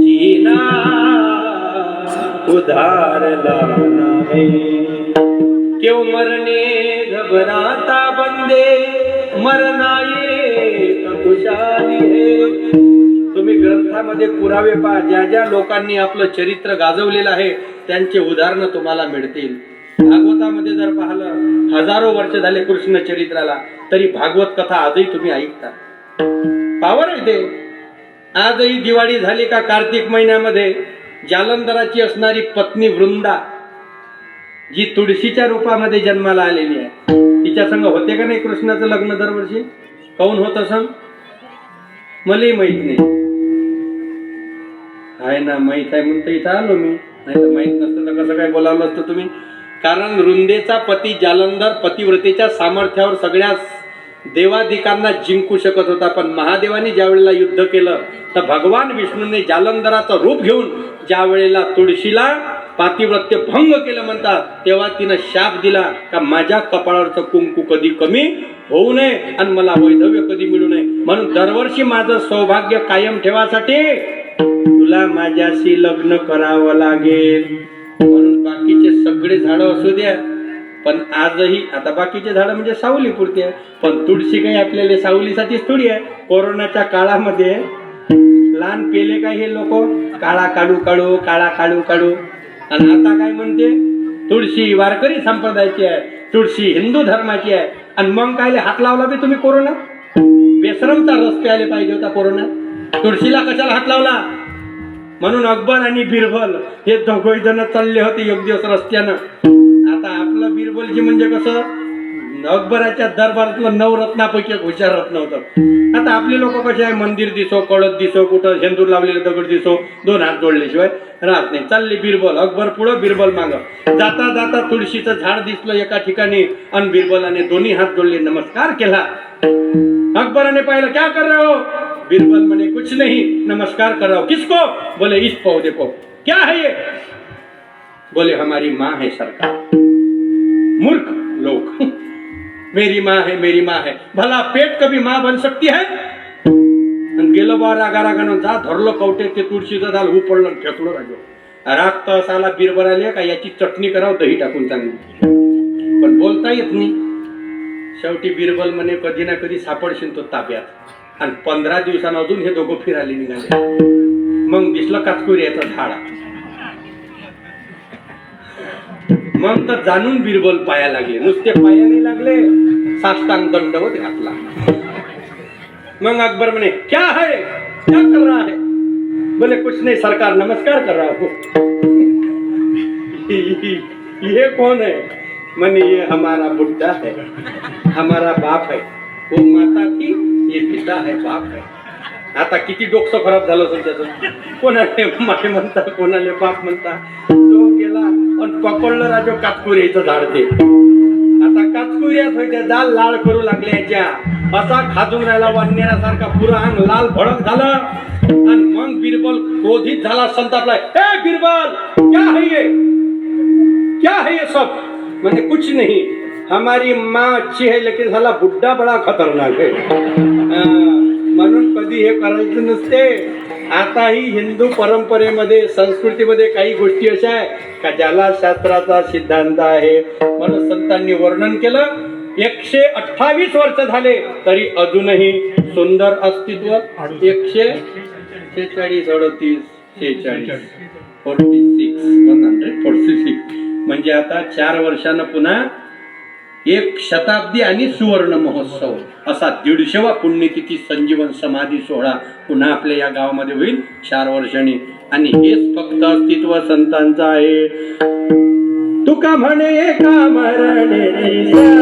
जीना उधारला नाही क्यों मरने घबराता बंदे? मरना ये खुशाली है। तुम्ही ग्रंथामध्ये पुरावे पहा ज्या ज्या लोकांनी आपलं चरित्र गाजवलेलं आहे त्यांचे उदाहरणं तुम्हाला मिळतील. भागवतामध्ये जर पाहिलं हजारो वर्ष झाले कृष्ण चरित्राला तरी भागवत कथा आजही तुम्ही ऐकता. पावर आहे ते. आजही दिवाळी झाली का कार्तिक महिन्यामध्ये? जालंधराची असणारी पत्नी वृंदा जी तुळशीच्या रूपामध्ये जन्माला आलेली आहे. तिच्या संग होते का नाही कृष्णाचं लग्न दरवर्षी? काऊन होत असं? मलाही माहीत नाही. आहे ना माहीत आहे म्हणून तर इथं आलो मी. नाही तर माहीत नसतं तर कसं काय बोलावलं असतं तुम्ही? कारण रुंदेचा पती जालंधर पतिव्रतेच्या सामर्थ्यावर सगळ्या देवाधिकांना जिंकू शकत होता पण महादेवाने ज्या वेळेला युद्ध केलं तर भगवान विष्णूने जालंधराचं रूप घेऊन ज्या वेळेला तुळशीला पातिव्रत्य भंग केलं म्हणतात तेव्हा तिनं शाप दिला का माझ्या कपाळावरचं कुंकू कधी कमी होऊ नये आणि मला वैधव्य कधी मिळू नये? म्हणून दरवर्षी माझं सौभाग्य कायम ठेवासाठी तुला माझ्याशी लग्न करावं लागेल. म्हणून बाकीचे सगळे झाडं असू द्या. पण आजही आता बाकीचे झाडं म्हणजे सावली पुरती आहे. पण तुळशी काही आपल्याला सावलीसाठीच थोडी आहे. कोरोनाच्या काळामध्ये लहान पेले काय हे लोक काळा काढू काढू काळा काढू काढू. आणि आता काय म्हणते? तुळशी वारकरी संप्रदायाची आहे. तुळशी हिंदू धर्माची आहे. आणि मग काय हात लावला बी तुम्ही कोरोना? बेसरमचा रस प्यायला पाहिजे होता कोरोना. तुळशीला कशाला हात लावला? म्हणून अकबर आणि बिरबल हे दोघे जण चालले होते एक दिवस रस्त्यानं. आता आपलं बिरबलजी म्हणजे कसं अकबराच्या दरबारातलं नवरत्नापैकी एक हुशार रत्न होतं. आता आपले लोक कसे आहे? मंदिर दिसो कळत दिसो कुठं झेंदूर लावलेले दगड दिसो दोन हात जोडल्याशिवाय राहत नाही. चालले बिरबल अकबर पुढं बिरबल माग. जाता जाता तुळशीचं झाड दिसलं एका ठिकाणी आणि बिरबलाने दोन्ही हात जोडले नमस्कार केला. अकबराने पाहिलं क्या कर रहे हो? बिरबल म्हणे कुछ नाही नमस्कार कर रहा किसको? बोले इस पौधे देखो क्या है ये? बोले हमारी माँ है सरकार. मूर्ख लोग मेरी माँ है मेरी माँ है। भला पेट कभी माँ बन सकती है? आणि गेलो बा रागा रागानं जा धरलो कवटे ते तुळशीचं झालं हू पडलं फेकलो राजो। राग तर असाला बिरबर आले का याची चटणी करावं दही टाकून चांगली पण बोलता येत नाही. शेवटी बिरबल म्हणे कधी ना कधी सापडशील तो ताब्यात. आणि पंधरा दिवसानं अजून हे दोघं फिरायला निघाले. मग दिसलं कातकुरी याचा झाड. मग तर जाणून बिरबल पाया लागले. नुसते पायाने नाही लागले साष्टांग दंडवत घातला. मग अकबर म्हणे क्या है? क्या कर रहा है? बोले कुछ नहीं सरकार नमस्कार कर रहा हूँ. ये कौन है? मने ये हमारा बुड्ढा है हमारा बाप है वो माता थी ये पिता है बाप है. आता किती डोकसं खराब झालं असेल त्याचं. कोणाले माय म्हणता कोणाले बाप म्हणता. तो गेला पण पकडलं राजो कातकुरीचं झाड ते आता कातकुऱ्यात होत्या दाल लाल करू लागल्याच्या असा खाजून राहिला वाढण्यासारखा पुरा अंग लाल भडक झालं. आणि मग बिरबल क्रोधित झाला संतापला ए बिरबल क्या है ये? क्या है ये सब? म्हणजे कुछ नहीं. हमारी माँ अच्छी है लेकिन साला बुड्ढा बड़ा खतरनाक है. म्हणून कधी हे करायचं नसते. आताही हिंदू परंपरेमध्ये संस्कृतीमध्ये काही गोष्टी अशा आहे का ज्याला शास्त्राचा सिद्धांत आहे? म्हणून संतांनी वर्णन केलं. एकशे अठ्ठावीस वर्ष झाले तरी अजूनही सुंदर अस्तित्व. एकशे शेचाळीस अडतीस शेचाळीस forty six one hundred forty six म्हणजे आता चार वर्षानं पुन्हा एक शताब्दी आणि सुवर्ण महोत्सव. असा दीडशेवा पुण्यतिथी संजीवन समाधी सोहळा पुन्हा आपल्या या गावामध्ये होईल चार वर्षांनी. आणि हेच फक्त अस्तित्व संतांचं आहे. तुका म्हणे का मरणे